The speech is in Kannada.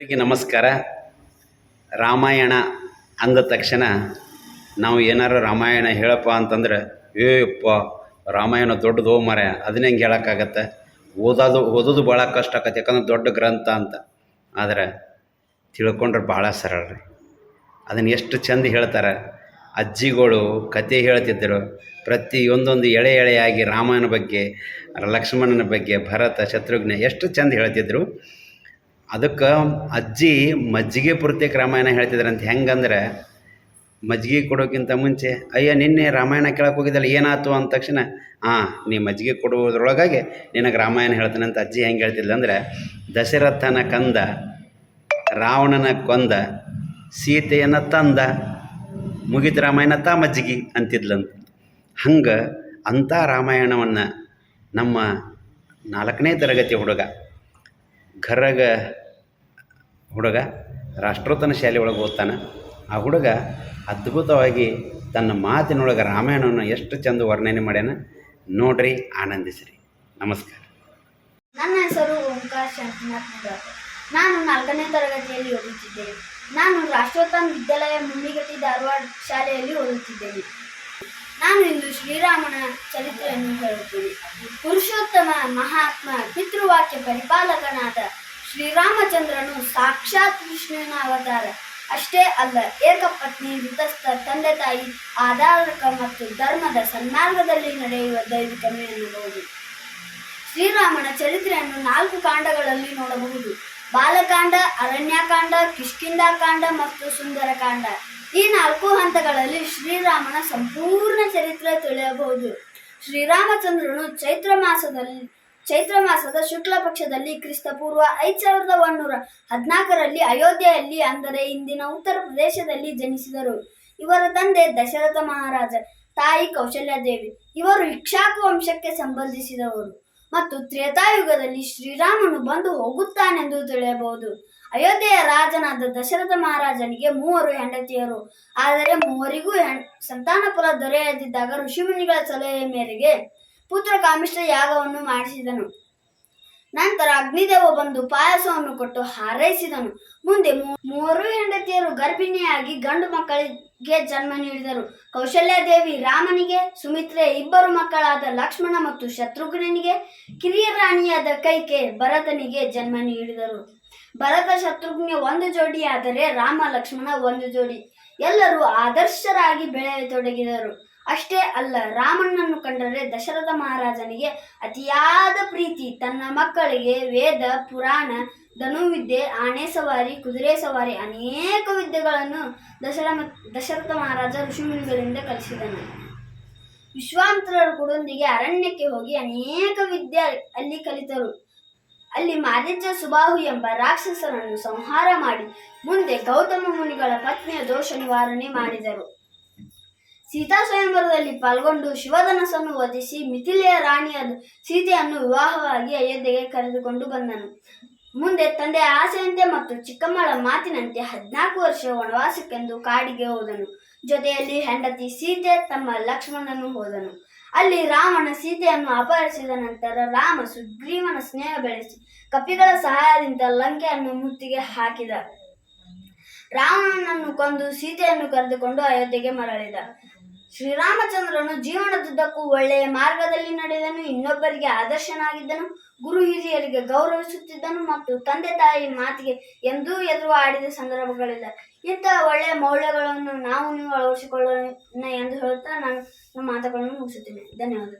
ಎಲ್ಲರಿಗೂ ನಮಸ್ಕಾರ. ರಾಮಾಯಣ ಅಂದ ತಕ್ಷಣ ನಾವು ಏನಾರು ರಾಮಾಯಣ ಹೇಳಪ್ಪ ಅಂತಂದ್ರೆ ಏಯಪ್ಪ ರಾಮಾಯಣ ದೊಡ್ಡದು ಮರ ಅದನ್ನ ಹೆಂಗೆ ಹೇಳೋಕ್ಕಾಗತ್ತೆ? ಓದೋದು ಓದೋದು ಭಾಳ ಕಷ್ಟ ಆಗತ್ತೆ ಯಾಕಂದ್ರೆ ದೊಡ್ಡ ಗ್ರಂಥ ಅಂತ. ಆದರೆ ತಿಳ್ಕೊಂಡ್ರೆ ಭಾಳ ಸರಳ ರೀ. ಅದನ್ನು ಎಷ್ಟು ಚಂದ ಹೇಳ್ತಾರೆ. ಅಜ್ಜಿಗಳು ಕತೆ ಹೇಳ್ತಿದ್ದರು ಪ್ರತಿಯೊಂದೊಂದು ಎಳೆ ಎಳೆಯಾಗಿ ರಾಮಾಯಣ ಬಗ್ಗೆ, ಲಕ್ಷ್ಮಣನ ಬಗ್ಗೆ, ಭರತ, ಶತ್ರುಘ್ನ ಎಷ್ಟು ಚಂದ ಹೇಳ್ತಿದ್ರು. ಅದಕ್ಕೆ ಅಜ್ಜಿ ಮಜ್ಜಿಗೆ ಪೂರ್ತಿಗೆ ರಾಮಾಯಣ ಹೇಳ್ತಿದ್ರಂತ. ಹೆಂಗಂದ್ರೆ ಮಜ್ಜಿಗೆ ಕೊಡೋಕ್ಕಿಂತ ಮುಂಚೆ, ಅಯ್ಯ, ನಿನ್ನೆ ರಾಮಾಯಣ ಕೇಳಕ್ಕೆ ಹೋಗಿದ್ದಲ್ಲ, ಏನಾಯ್ತು? ಅಂದ ತಕ್ಷಣ ಹಾಂ ನೀ ಮಜ್ಜಿಗೆ ಕೊಡುವುದ್ರೊಳಗಾಗಿ ನಿನಗೆ ರಾಮಾಯಣ ಹೇಳ್ತಾನೆ. ಅಂತ ಅಜ್ಜಿ ಹೆಂಗೆ ಹೇಳ್ತಿದ್ಲು ಅಂದ್ರೆ ದಶರಥನ ಕಂದ, ರಾವಣನ ಕೊಂದ, ಸೀತೆಯನ್ನು ತಂದ ಮುಗಿದ ರಾಮಾಯಣ ತಾ ಮಜ್ಜಿಗೆ ಅಂತಿದ್ಲಂತ. ಹಂಗೆ ಅಂಥ ರಾಮಾಯಣವನ್ನು ನಮ್ಮ ನಾಲ್ಕನೇ ತರಗತಿ ಹುಡುಗ, ಘರಗ ಹುಡುಗ ರಾಷ್ಟ್ರೋತ್ತನ ಶಾಲೆ ಒಳಗೆ ಓದ್ತಾನೆ. ಆ ಹುಡುಗ ಅದ್ಭುತವಾಗಿ ತನ್ನ ಮಾತಿನೊಳಗೆ ರಾಮಾಯಣವನ್ನು ಎಷ್ಟು ಚೆಂದ ವರ್ಣನೆ ಮಾಡ್ಯಾನ. ನೋಡ್ರಿ, ಆನಂದಿಸ್ರಿ. ನಮಸ್ಕಾರ. ನನ್ನ ಹೆಸರು ಓಂಕಾರ ಶಾಂತಿನಾಥ್. ನಾನು ನಾಲ್ಕನೇ ತರಗತಿಯಲ್ಲಿ ಓದುತ್ತಿದ್ದೇನೆ. ನಾನು ರಾಷ್ಟ್ರೋತ್ತಮ ವಿದ್ಯಾಲಯ ಮುಂಡಿಗಟ್ಟಿ ಧಾರವಾಡ ಶಾಲೆಯಲ್ಲಿ ಓದುತ್ತಿದ್ದೇನೆ. ನಾನು ಇಂದು ಶ್ರೀರಾಮನ ಚರಿತ್ರೆಯನ್ನು ಹೇಳುತ್ತೇನೆ. ಪುರುಷೋತ್ತಮ ಮಹಾತ್ಮ, ಪಿತೃವಾಕ್ಯ ಪರಿಪಾಲಕನಾದ ಶ್ರೀರಾಮಚಂದ್ರನು ಸಾಕ್ಷಾತ್ ವಿಷ್ಣುವಿನ ಅವತಾರ ಅಷ್ಟೇ ಅಲ್ಲ, ಏಕಪತ್ನಿ ಋತಸ್ಥ ತಂದೆ ತಾಯಿ ಆಧಾರಕ ಮತ್ತು ಧರ್ಮದ ಸನ್ಮಾರ್ಗದಲ್ಲಿ ನಡೆಯುವ ದೈವಿಕಮೆ ಎನ್ನಬಹುದು. ಶ್ರೀರಾಮನ ಚರಿತ್ರೆಯನ್ನು ನಾಲ್ಕು ಕಾಂಡಗಳಲ್ಲಿ ನೋಡಬಹುದು. ಬಾಲಕಾಂಡ, ಅರಣ್ಯಕಾಂಡ, ಕಿಷ್ಕಿಂಧಾಕಾಂಡ ಮತ್ತು ಸುಂದರಕಾಂಡ. ಈ ನಾಲ್ಕು ಹಂತಗಳಲ್ಲಿ ಶ್ರೀರಾಮನ ಸಂಪೂರ್ಣ ಚರಿತ್ರೆ ತಿಳಿಯಬಹುದು. ಶ್ರೀರಾಮಚಂದ್ರನು ಚೈತ್ರ ಮಾಸದಲ್ಲಿ ಚೈತ್ರ ಮಾಸದ ಶುಕ್ಲ ಪಕ್ಷದಲ್ಲಿ ಕ್ರಿಸ್ತಪೂರ್ವ ಐದು ಸಾವಿರದ ಒಂದೂರ ಹದಿನಾಲ್ಕರಲ್ಲಿ ಅಯೋಧ್ಯೆಯಲ್ಲಿ, ಅಂದರೆ ಇಂದಿನ ಉತ್ತರ ಪ್ರದೇಶದಲ್ಲಿ ಜನಿಸಿದರು. ಇವರ ತಂದೆ ದಶರಥ ಮಹಾರಾಜ, ತಾಯಿ ಕೌಶಲ್ಯಾದೇವಿ. ಇವರು ಇಕ್ಷಾಕು ವಂಶಕ್ಕೆ ಸಂಬಂಧಿಸಿದವರು ಮತ್ತು ತ್ರೇತಾಯುಗದಲ್ಲಿ ಶ್ರೀರಾಮನು ಬಂದು ಹೋಗುತ್ತಾನೆಂದು ತಿಳಿಯಬಹುದು. ಅಯೋಧ್ಯೆಯ ರಾಜನಾದ ದಶರಥ ಮಹಾರಾಜನಿಗೆ ಮೂವರು ಹೆಂಡತಿಯರು. ಆದರೆ ಮೂವರಿಗೂ ಸಂತಾನಪುರ ದೊರೆಯದಿದ್ದಾಗ ಋಷಿಮುನಿಗಳ ಸಲಹೆ ಮೇರೆಗೆ ಪುತ್ರ ಕಾಮಿಷ್ಠ ಯಾಗವನ್ನು ಮಾಡಿಸಿದನು. ನಂತರ ಅಗ್ನಿದೇವ ಬಂದು ಪಾಯಸವನ್ನು ಕೊಟ್ಟು ಹಾರೈಸಿದನು. ಮುಂದೆ ಮೂರು ಹೆಂಡತಿಯರು ಗರ್ಭಿಣಿಯಾಗಿ ಗಂಡು ಮಕ್ಕಳಿಗೆ ಜನ್ಮ ನೀಡಿದರು. ಕೌಶಲ್ಯಾದೇವಿ ರಾಮನಿಗೆ, ಸುಮಿತ್ರೆ ಇಬ್ಬರು ಮಕ್ಕಳಾದ ಲಕ್ಷ್ಮಣ ಮತ್ತು ಶತ್ರುಘ್ನನಿಗೆ, ಕಿರಿಯ ರಾಣಿಯಾದ ಕೈಕೆ ಭರತನಿಗೆ ಜನ್ಮ ನೀಡಿದರು. ಭರತ ಶತ್ರುಘ್ನ ಒಂದು ಜೋಡಿಯಾದರೆ ರಾಮ ಲಕ್ಷ್ಮಣ ಒಂದು ಜೋಡಿ. ಎಲ್ಲರೂ ಆದರ್ಶರಾಗಿ ಬೆಳೆಯತೊಡಗಿದರು. ಅಷ್ಟೇ ಅಲ್ಲ ರಾಮಣ್ಣನ್ನು ಕಂಡರೆ ದಶರಥ ಮಹಾರಾಜನಿಗೆ ಅತಿಯಾದ ಪ್ರೀತಿ. ತನ್ನ ಮಕ್ಕಳಿಗೆ ವೇದ, ಪುರಾಣ ಧನುವಿದ್ಯೆ ಆನೆ ಸವಾರಿ, ಕುದುರೆ ಸವಾರಿ ಅನೇಕ ವಿದ್ಯೆಗಳನ್ನು ದಶರ ದಶರಥ ಮಹಾರಾಜ ಋಷಿಮುನಿಗಳಿಂದ ಕಲಿಸಿದನು. ವಿಶ್ವಾಂತರರು ಕುಡೊಂದಿಗೆ ಅರಣ್ಯಕ್ಕೆ ಹೋಗಿ ಅನೇಕ ವಿದ್ಯೆ ಅಲ್ಲಿ ಕಲಿತರು. ಅಲ್ಲಿ ಮಾರಿಜ ಸುಬಾಹು ಎಂಬ ರಾಕ್ಷಸರನ್ನು ಸಂಹಾರ ಮಾಡಿ ಮುಂದೆ ಗೌತಮ ಮುನಿಗಳ ಪತ್ನಿಯ ದೋಷ ನಿವಾರಣೆ ಮಾಡಿದರು. ಸೀತಾ ಸ್ವಯಂವರದಲ್ಲಿ ಪಾಲ್ಗೊಂಡು ಶಿವಧನಸ್ಸನ್ನು ವಧಿಸಿ ಮಿಥಿಲೆಯ ರಾಣಿಯಾದ ಸೀತೆಯನ್ನು ವಿವಾಹವಾಗಿ ಅಯೋಧ್ಯೆಗೆ ಕರೆದುಕೊಂಡು ಬಂದನು. ಮುಂದೆ ತಂದೆ ಆಸೆಯಂತೆ ಮತ್ತು ಚಿಕ್ಕಮ್ಮಳ ಮಾತಿನಂತೆ ಹದಿನಾಲ್ಕು ವರ್ಷ ವನವಾಸಕ್ಕೆಂದು ಕಾಡಿಗೆ ಹೋದನು. ಜೊತೆಯಲ್ಲಿ ಹೆಂಡತಿ ಸೀತೆ ತಮ್ಮ ಲಕ್ಷ್ಮಣನು ಹೋದನು. ಅಲ್ಲಿ ರಾವಣ ಸೀತೆಯನ್ನು ಅಪಹರಿಸಿದ ನಂತರ ರಾಮ ಸುಗ್ರೀವನ ಸ್ನೇಹ ಬೆಳೆಸಿ ಕಪಿಗಳ ಸಹಾಯದಿಂದ ಲಂಕೆಯನ್ನು ಮುತ್ತಿಗೆ ಹಾಕಿದ. ರಾವಣನನ್ನು ಕೊಂದು ಸೀತೆಯನ್ನು ಕರೆದುಕೊಂಡು ಅಯೋಧ್ಯೆಗೆ ಮರಳಿದ. ಶ್ರೀರಾಮಚಂದ್ರನು ಜೀವನದುದ್ದಕ್ಕೂ ಒಳ್ಳೆಯ ಮಾರ್ಗದಲ್ಲಿ ನಡೆದನು, ಇನ್ನೊಬ್ಬರಿಗೆ ಆದರ್ಶನಾಗಿದ್ದನು, ಗುರು ಹಿರಿಯರಿಗೆ ಗೌರವಿಸುತ್ತಿದ್ದನು ಮತ್ತು ತಂದೆ ತಾಯಿ ಮಾತಿಗೆ ಎಂದೂ ಎದುರು ಆಡಿದ ಸಂದರ್ಭಗಳಿಲ್ಲ. ಇಂತಹ ಒಳ್ಳೆಯ ಮೌಲ್ಯಗಳನ್ನು ನಾವು ನೀವು ಅಳವಡಿಸಿಕೊಳ್ಳೋಣ ಎಂದು ಹೇಳುತ್ತಾ ನಾನು ನಮ್ಮ ಮಾತುಗಳನ್ನು ಮುಗಿಸುತ್ತೇನೆ. ಧನ್ಯವಾದ